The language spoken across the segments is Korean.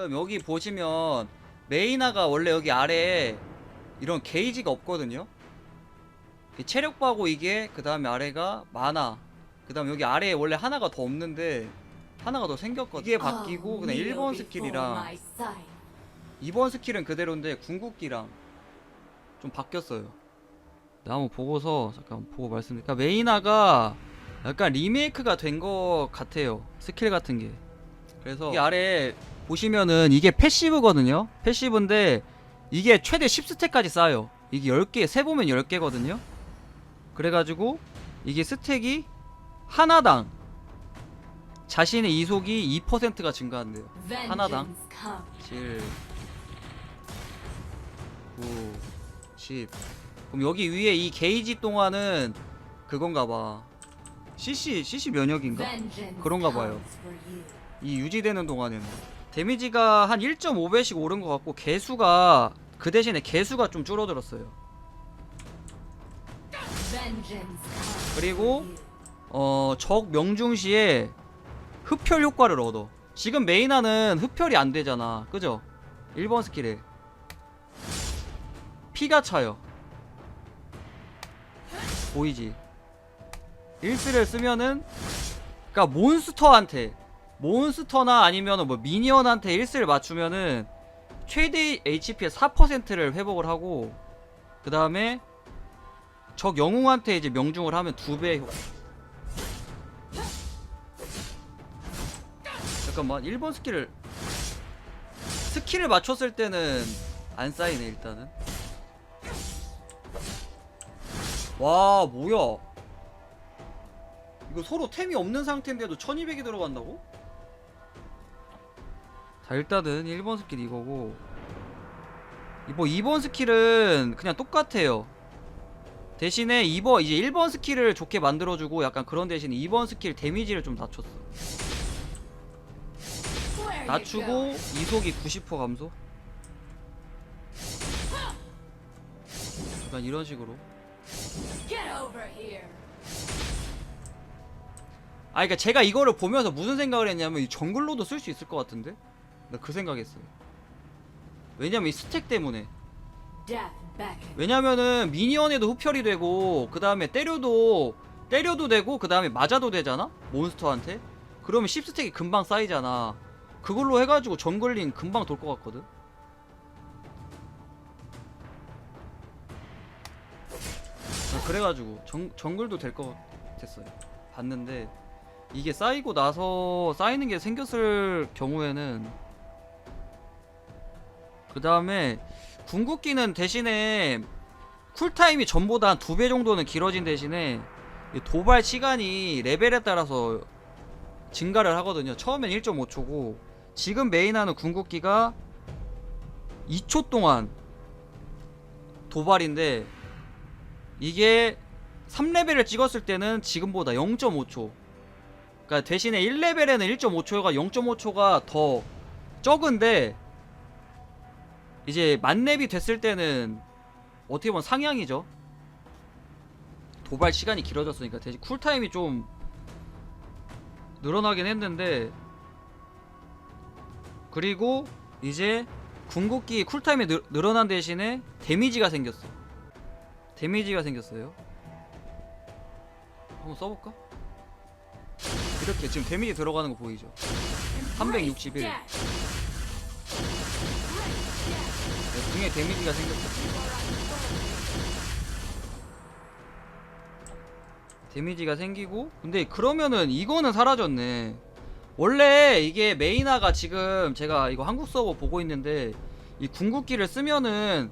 지금 여기 보시면 메이나가 원래 여기 아래에 이런 게이지가 없거든요. 이 체력 바고 이게 그 다음에 아래가 마나. 그 다음 여기 아래에 원래 하나가 더 없는데 하나가 더 생겼거든. 이게 바뀌고 그냥 1번 스킬이랑 2번 스킬은 그대로인데 궁극기랑 좀 바뀌었어요. 나 한번 보고서 잠깐 보고 말씀드릴게요. 그러니까 메이나가 약간 리메이크가 된 것 같아요. 스킬 같은 게. 그래서 이 아래 보시면은 이게 패시브거든요. 패시브인데 이게 최대 10스택까지 쌓여요. 이게 10개, 세 보면 10개거든요. 그래가지고 이게 스택이 하나당 자신의 이속이 2%가 증가한대요. 하나당. 7 9 10 그럼 여기 위에 이 게이지 동안은 그건가 봐 CC CC 면역인가? 그런가 봐요. 이 유지되는 동안에는 데미지가 한 1.5배씩 오른 것 같고 개수가 그 대신에 개수가 좀 줄어들었어요. 그리고 어 적 명중 시에 흡혈 효과를 얻어. 지금 메이나는 흡혈이 안 되잖아. 그죠? 1번 스킬에. 피가 차요. 보이지? 1스를 쓰면은 그니까 몬스터한테 몬스터나 아니면 뭐 미니언한테 1스를 맞추면은 최대 HP의 4%를 회복을 하고 그 다음에 적 영웅한테 이제 명중을 하면 2배 효과 잠깐만 1번 스킬을 스킬을 맞췄을 때는 안 쌓이네 일단은 와 뭐야 이거 서로 템이 없는 상태인데도 1200이 들어간다고? 자 일단은 1번 스킬 이거고. 뭐 2번 스킬은 그냥 똑같아요. 대신에 2번 이제 1번 스킬을 좋게 만들어주고 약간 그런 대신에 2번 스킬 데미지를 좀 낮췄어. 낮추고 이속이 90% 감소? 약간 이런 식으로. 아 그러니까 제가 이거를 보면서 무슨 생각을 했냐면 이 정글로도 쓸 수 있을 것 같은데 나 그 생각했어요. 왜냐면 이 스택 때문에. 왜냐면은 미니언에도 흡혈이 되고 그 다음에 때려도 때려도 되고 그 다음에 맞아도 되잖아? 몬스터한테? 그러면 10스택이 금방 쌓이잖아. 그걸로 해가지고 정글링 금방 돌 것 같거든? 아, 그래가지고 정, 정글도 될 것 같았어요. 봤는데 이게 쌓이고 나서 쌓이는 게 생겼을 경우에는 그 다음에 궁극기는 대신에 쿨타임이 전보다 한 두 배 정도는 길어진 대신에 이 도발 시간이 레벨에 따라서 증가를 하거든요. 처음엔 1.5초고 지금 메인하는 궁극기가 2초 동안 도발인데 이게 3레벨을 찍었을 때는 지금보다 0.5초 그러니까 대신에 1레벨에는 1.5초가 0.5초가 더 적은데 이제 만렙이 됐을 때는 어떻게 보면 상향이죠. 도발 시간이 길어졌으니까 대신 쿨타임이 좀 늘어나긴 했는데 그리고 이제 궁극기 쿨타임이 늘, 늘어난 대신에 데미지가 생겼어. 데미지가 생겼어요. 한번 써볼까? 이렇게 지금 데미지 들어가는 거 보이죠? 361. 네, 등에 데미지가 생겼어. 데미지가 생기고 근데 그러면은 이거는 사라졌네. 원래 이게 메이나가 지금 제가 이거 한국 서버 보고 있는데 이 궁극기를 쓰면은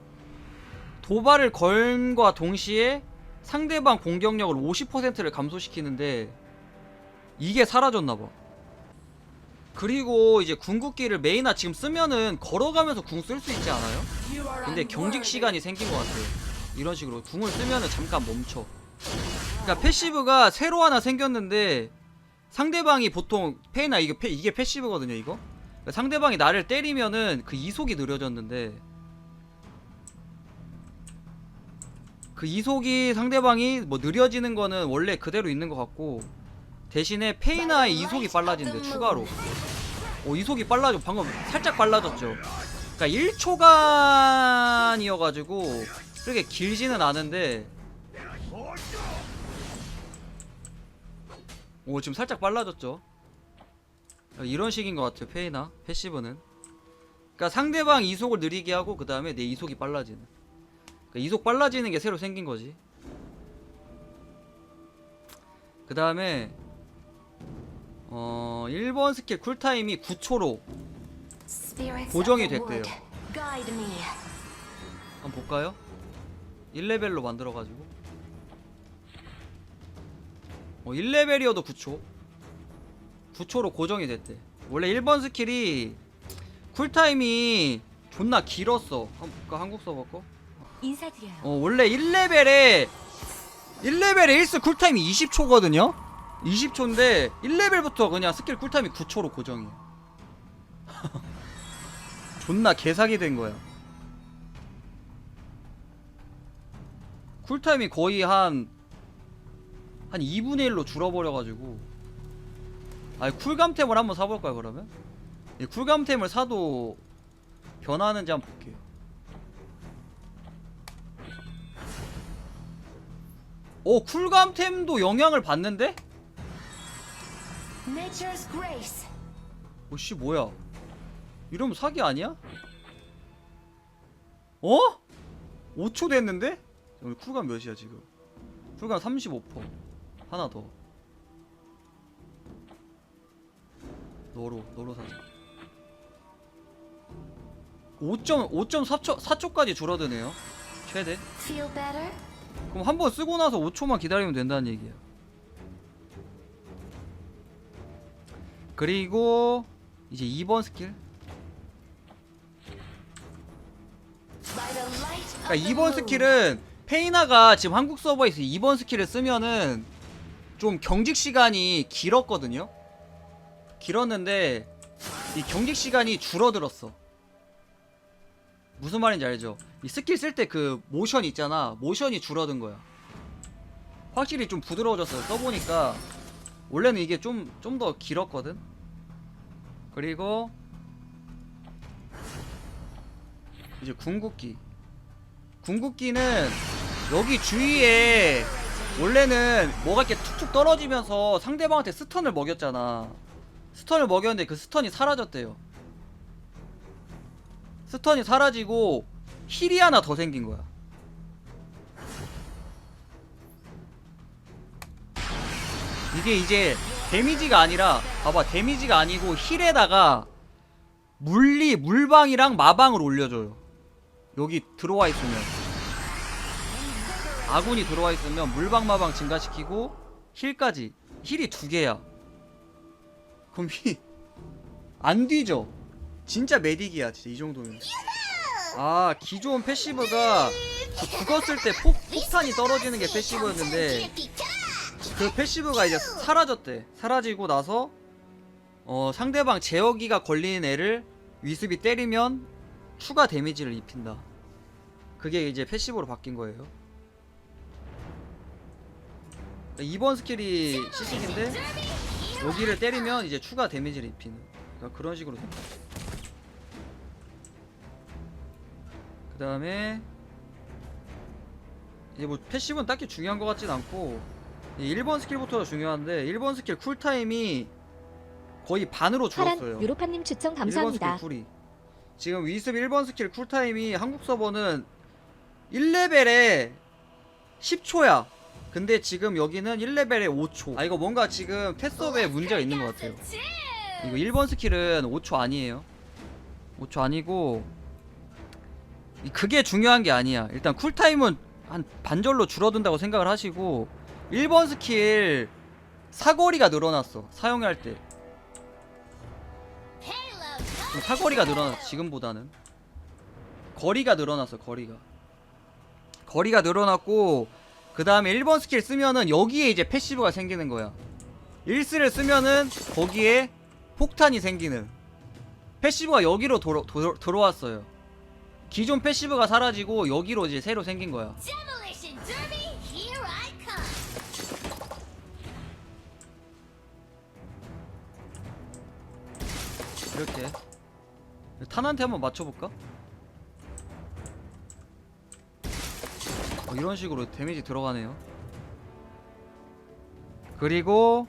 도발을 걸과 동시에 상대방 공격력을 50%를 감소시키는데 이게 사라졌나봐. 그리고 이제 궁극기를 메이나 지금 쓰면은 걸어가면서 궁 쓸 수 있지 않아요? 근데 경직 시간이 생긴 것 같아요. 이런 식으로 궁을 쓰면은 잠깐 멈춰. 그러니까 패시브가 새로 하나 생겼는데 상대방이 보통 페이나 이게 패, 이게 패시브거든요, 이거. 그러니까 상대방이 나를 때리면은 그 이속이 느려졌는데 그 이속이 상대방이 뭐 느려지는 거는 원래 그대로 있는 것 같고 대신에 페이나의 이속이 빨라진대 추가로 오 이속이 빨라져 방금 살짝 빨라졌죠 그러니까 1초간이어가지고 그렇게 길지는 않은데. 오 지금 살짝 빨라졌죠? 이런 식인 것 같아요 페이나 패시브는. 그러니까 상대방 이속을 느리게 하고 그 다음에 내 이속이 빨라지는. 그러니까 이속 빨라지는 게 새로 생긴 거지. 그 다음에 어 1번 스킬 쿨타임이 9초로 고정이 됐대요. 한번 볼까요? 1레벨로 만들어가지고 어 1레벨이어도 9초 9초로 고정이 됐대 원래 1번 스킬이 쿨타임이 존나 길었어 한번 볼까 한국 서버 거? 인사드려요. 어 원래 1레벨에 1레벨에 1스 쿨타임이 20초거든요 20초인데 1레벨부터 그냥 스킬 쿨타임이 9초로 고정이에요 존나 개사기 된 거야 쿨타임이 거의 한 한 2분의 1로 줄어버려가지고. 아니 쿨감템을 한번 사볼까요 그러면? 이 쿨감템을 사도 변하는지 한번 볼게요. 오 쿨감템도 영향을 받는데? 오씨 뭐야 이러면 사기 아니야? 어? 5초 됐는데? 오늘 쿨감 몇이야 지금 쿨감 35% 하나 더 너로 너로 사자 5.5.4초 4초까지 줄어드네요 최대? 그럼 한 번 쓰고 나서 5초만 기다리면 된다는 얘기야. 그리고 이제 2번 스킬. 그러니까 the 2번 moon. 스킬은 페이나가 지금 한국 서버에서 2번 스킬을 쓰면은 좀 경직 시간이 길었거든요. 길었는데 이 경직 시간이 줄어들었어. 무슨 말인지 알죠? 이 스킬 쓸 때 그 모션 있잖아. 모션이 줄어든 거야. 확실히 좀 부드러워졌어요. 써보니까 원래는 이게 좀 좀 더 길었거든. 그리고 이제 궁극기. 궁극기는 여기 주위에 원래는 뭐가 이렇게 툭툭 떨어지면서 상대방한테 스턴을 먹였잖아. 스턴을 먹였는데 그 스턴이 사라졌대요. 스턴이 사라지고 힐이 하나 더 생긴 거야. 이게 이제 데미지가 아니라 봐봐 데미지가 아니고 힐에다가 물리 물방이랑 마방을 올려줘요. 여기 들어와 있으면 아군이 들어와 있으면 물방 마방 증가시키고 힐까지 힐이 두 개야. 그럼 힐안 뒤져. 진짜 메딕이야 진짜 이 정도면. 아 기존 패시브가 그 죽었을 때 폭, 폭탄이 떨어지는 게 패시브였는데 그 패시브가 이제 사라졌대. 사라지고 나서 어 상대방 제어기가 걸리는 애를 위습이 때리면 추가 데미지를 입힌다. 그게 이제 패시브로 바뀐 거예요. 2번 스킬이 시식인데 여기를 때리면 이제 추가 데미지를 입히는 그러니까 그런 식으로 된다. 그 다음에 이제 뭐 패시브는 딱히 중요한 것 같진 않고 이 1번 스킬부터가 중요한데 1번 스킬 쿨타임이 거의 반으로 줄었어요. 유로파님 추천 1번 감사합니다. 스킬 쿨이 지금 위습 1번 스킬 쿨타임이 한국 서버는 1레벨에 10초야 근데 지금 여기는 1레벨에 5초. 아 이거 뭔가 지금 테스업에 문제가 있는 것 같아요. 이거 1번 스킬은 5초 아니에요. 5초 아니고 이- 그게 중요한 게 아니야. 일단 쿨타임은 한 반절로 줄어든다고 생각을 하시고 1번 스킬 사거리가 늘어났어 사용할 때. 좀 사거리가 늘어났어 지금보다는. 거리가 늘어났어 거리가. 거리가 늘어났고 그 다음에 1번 스킬 쓰면은 여기에 이제 패시브가 생기는 거야 1스를 쓰면은 거기에 폭탄이 생기는. 패시브가 여기로 도로, 도, 들어왔어요. 기존 패시브가 사라지고 여기로 이제 새로 생긴 거야. 이렇게. 탄한테 한번 맞춰볼까? 어, 이런 식으로 데미지 들어가네요 그리고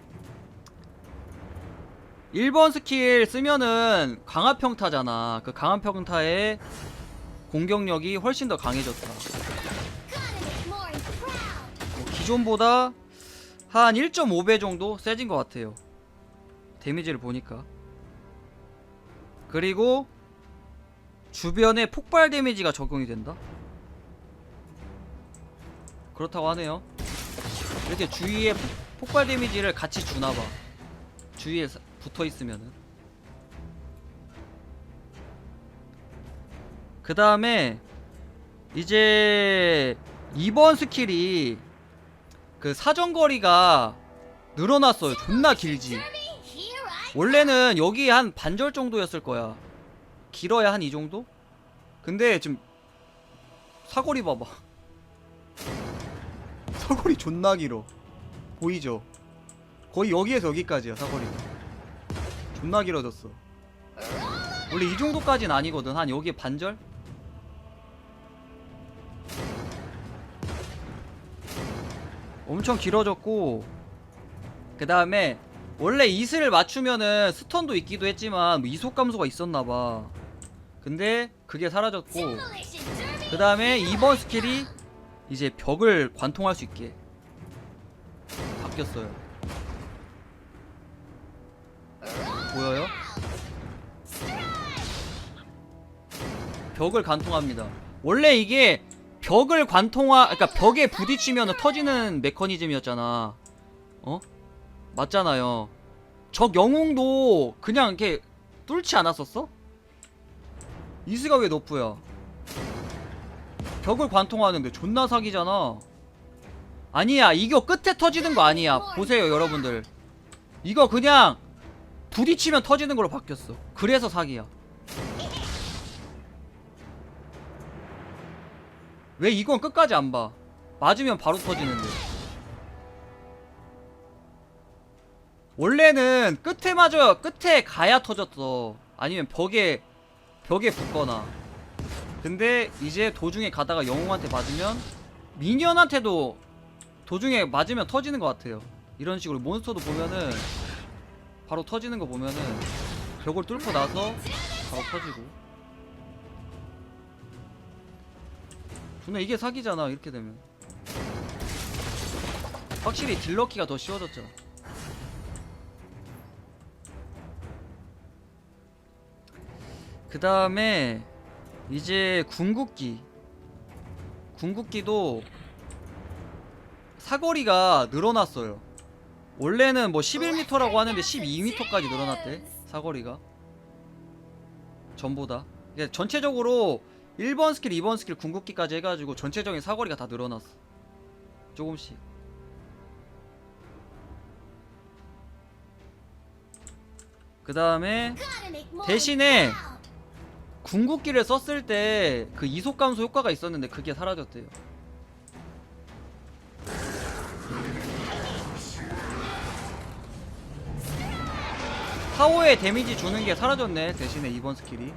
1번 스킬 쓰면은 강화평타잖아 그 강화평타의 공격력이 훨씬 더 강해졌다. 뭐 기존보다 한 1.5배 정도 세진 것 같아요. 데미지를 보니까. 그리고 주변에 폭발 데미지가 적용이 된다. 그렇다고 하네요. 이렇게 주위에 폭- 폭발 데미지를 같이 주나봐. 주위에 사- 붙어 있으면은. 그 다음에 이제 2번 스킬이 그 사정거리가 늘어났어요. 존나 길지. 원래는 여기 한 반절 정도였을 거야. 길어야 한 이 정도? 근데 지금 사거리 봐봐. 사거리 존나 길어. 보이죠? 거의 여기에서 여기까지야 사거리가. 존나 길어졌어. 원래 이 정도까진 아니거든. 한 여기 반절? 엄청 길어졌고 그 다음에 원래 이슬을 맞추면은 스턴도 있기도 했지만 뭐 이속 감소가 있었나봐 근데 그게 사라졌고. 그 다음에 2번 스킬이 이제 벽을 관통할 수 있게 바뀌었어요 보여요? 벽을 관통합니다 원래 이게 벽을 관통하 그러니까 벽에 부딪히면 터지는 메커니즘이었잖아 어? 맞잖아요 적 영웅도 그냥 이렇게 뚫지 않았었어? 이스가 왜 너프야 벽을 관통하는데 존나 사기잖아 아니야 이거 끝에 터지는 거 아니야 보세요 여러분들 이거 그냥 부딪히면 터지는 걸로 바뀌었어 그래서 사기야 왜 이건 끝까지 안 봐? 맞으면 바로 터지는데. 원래는 끝에 맞아 끝에 가야 터졌어. 아니면 벽에 벽에 붙거나. 근데 이제 도중에 가다가 영웅한테 맞으면 미니언한테도 도중에 맞으면 터지는 것 같아요. 이런 식으로 몬스터도 보면은 바로 터지는 거 보면은 벽을 뚫고 나서 바로 터지고. 존나 이게 사기잖아 이렇게 되면 확실히 딜러키가 더 쉬워졌잖아 그 다음에 이제 궁극기 궁극기도 사거리가 늘어났어요 원래는 뭐 11m라고 하는데 12m까지 늘어났대 사거리가 전보다 이게 전체적으로 1번 스킬, 2번 스킬, 궁극기까지 해가지고 전체적인 사거리가 다 늘어났어. 조금씩. 그 다음에 대신에. 궁극기를 썼을 때 그 이속 감소 효과가 있었는데 그게 사라졌대요. 타워에 데미지 주는 게 사라졌네 대신에 2번 스킬이.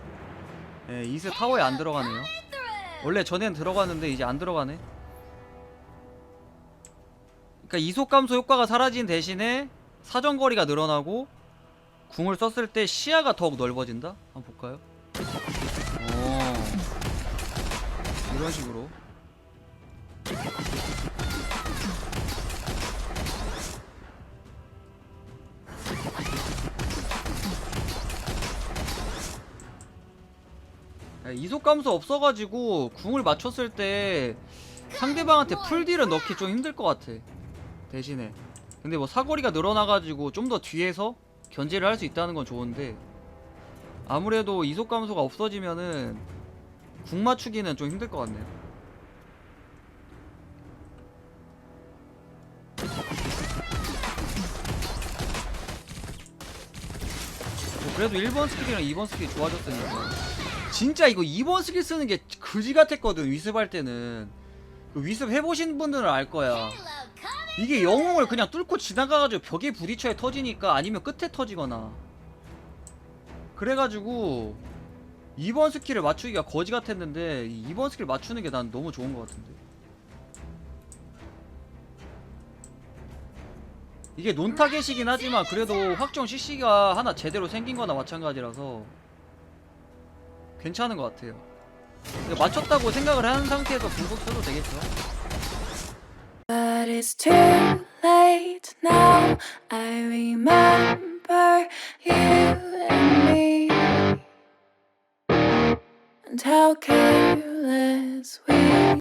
예, 이세 타워에 안 들어가네요. 원래 전엔 들어갔는데 이제 안 들어가네. 그러니까 이속 감소 효과가 사라진 대신에 사정거리가 늘어나고 궁을 썼을 때 시야가 더욱 넓어진다. 한번 볼까요? 이런 식으로. 야, 이속 감소 없어가지고 궁을 맞췄을 때 상대방한테 풀딜은 넣기 좀 힘들 것 같아 대신에 근데 뭐 사거리가 늘어나가지고 좀 더 뒤에서 견제를 할 수 있다는 건 좋은데 아무래도 이속 감소가 없어지면은 궁 맞추기는 좀 힘들 것 같네요. 뭐 그래도 1번 스킬이랑 2번 스킬이 좋아졌으니까. 진짜 이거 2번 스킬 쓰는 게 그지 같았거든 위습 할 때는. 그 위습 해보신 분들은 알 거야. 이게 영웅을 그냥 뚫고 지나가가지고 벽에 부딪혀야 터지니까 아니면 끝에 터지거나. 그래가지고 2번 스킬을 맞추기가 거지 같았는데 2번 스킬 맞추는 게 난 너무 좋은 것 같은데. 이게 논타겟이긴 하지만 그래도 확정 CC가 하나 제대로 생긴 거나 마찬가지라서 괜찮은 것 같아요. 맞췄다고 생각을 하는 상태에서 불복 써도 되겠죠? But it's too late now. I remember you and me, and how careless we